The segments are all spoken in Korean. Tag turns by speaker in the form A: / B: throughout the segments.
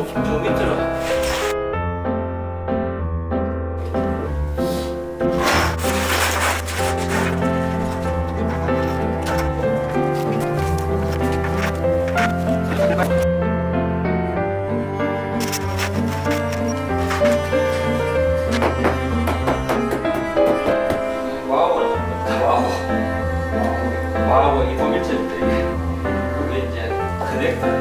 A: 또 김종 밑으로 와우. 이거 밀집인데 이게. 이제 그넥터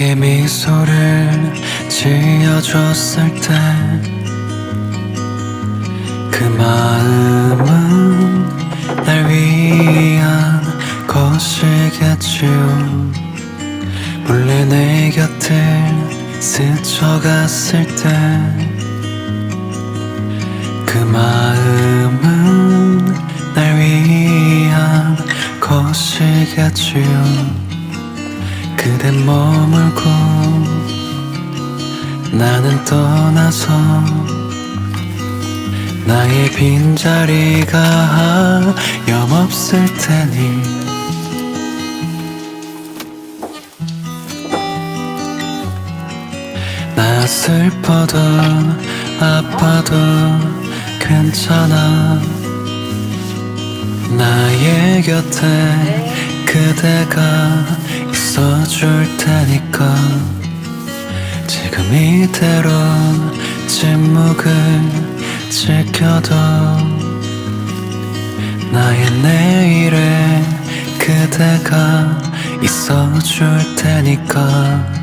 A: 내게 미소를 지어줬을 때 그 마음은 날 위한 것이겠지요. 몰래 내 곁을 스쳐갔을 때 그 마음은 날 위한 것이겠지요 그대 머물고 나는 떠나서 나의 빈자리가 하염없을 테니. 나 슬퍼도 아파도 괜찮아. 나의 곁에 그대가 있어줄 테니까 지금 이대로 침묵을 지켜도 나의 내일에 그대가 있어줄 테니까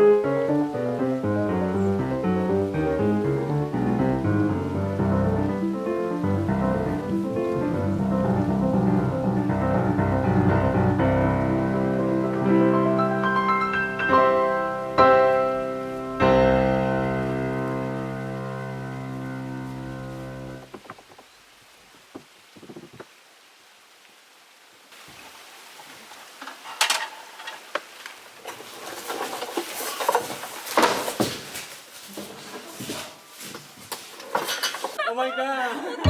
B: thank you 나